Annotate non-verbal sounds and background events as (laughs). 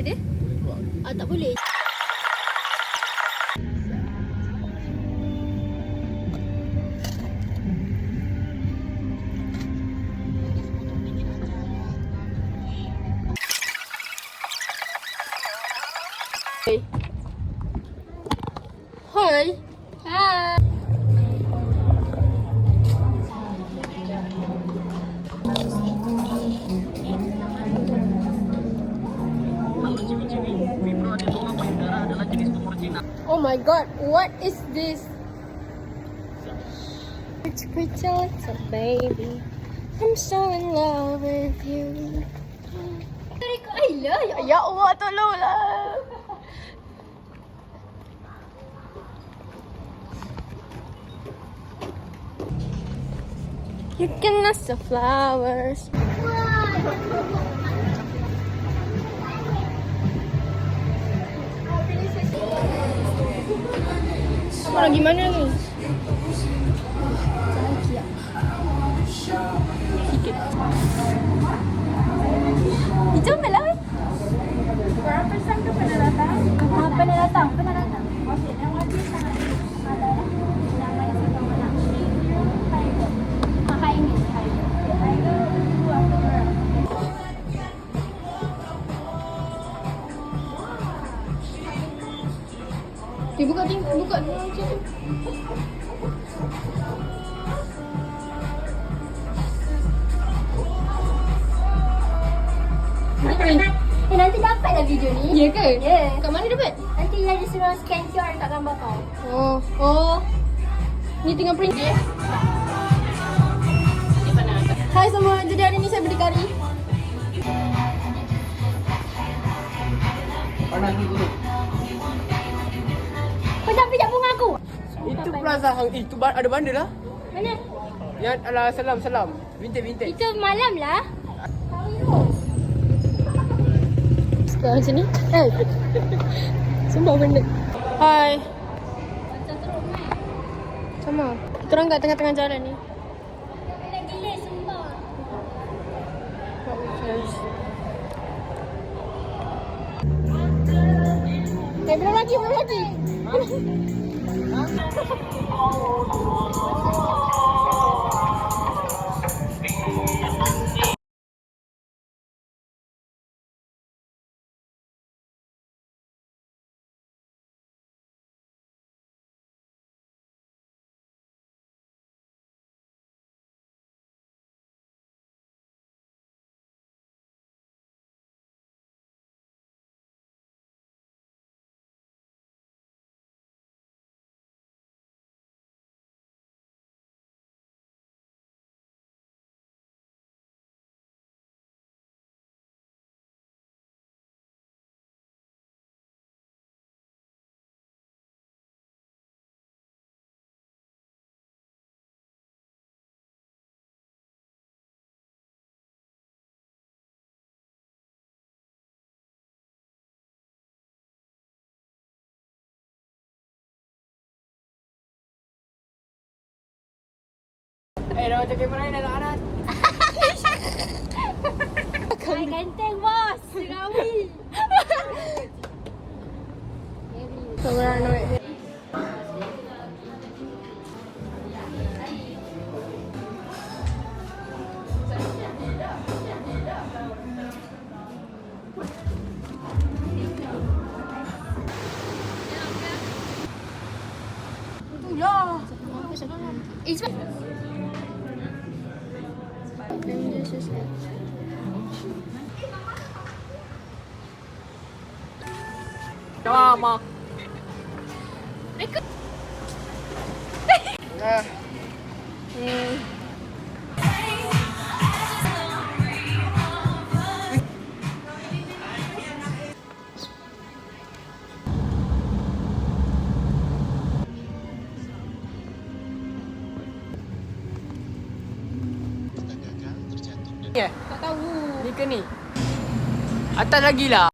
Ah, tak boleh. Hai. Hai. My god, what is this? It's pretty little baby. I'm so in love with you. Ay la, ya, ya Allah, tolonglah. You can ask the flowers. Orang gimana ni? Sikit. Itu malah. Dia buka ting, buka macam tu. Eh, nanti dapat lah video ni. Ya ke? Ya. Kat mana dapat? Nanti dia suruh scan QR kat gambar kau. Oh, oh. Ni tengah print dia. Hai semua, jadi hari ni saya beli kari. Kau Itu plaza hang itu ba- ada bandar lah. Mana? Yang ala salam salam. Vintage vintage. Itu malam lah. Sekarang macam ni. Eh. Sumpah benda. Hai. Sama. Kita orang kat tengah-tengah jalan ni. Nak gila sumpah. Eh, belum lagi, belum lagi. (laughs) Oh. Eh, dah macam kamera ni dah anak. Hai (laughs) ganteng bos. 生日是谁？小娃吗？个。哎。嗯。Ya. Tak tahu. Ni ke ni? Atas lagi lah.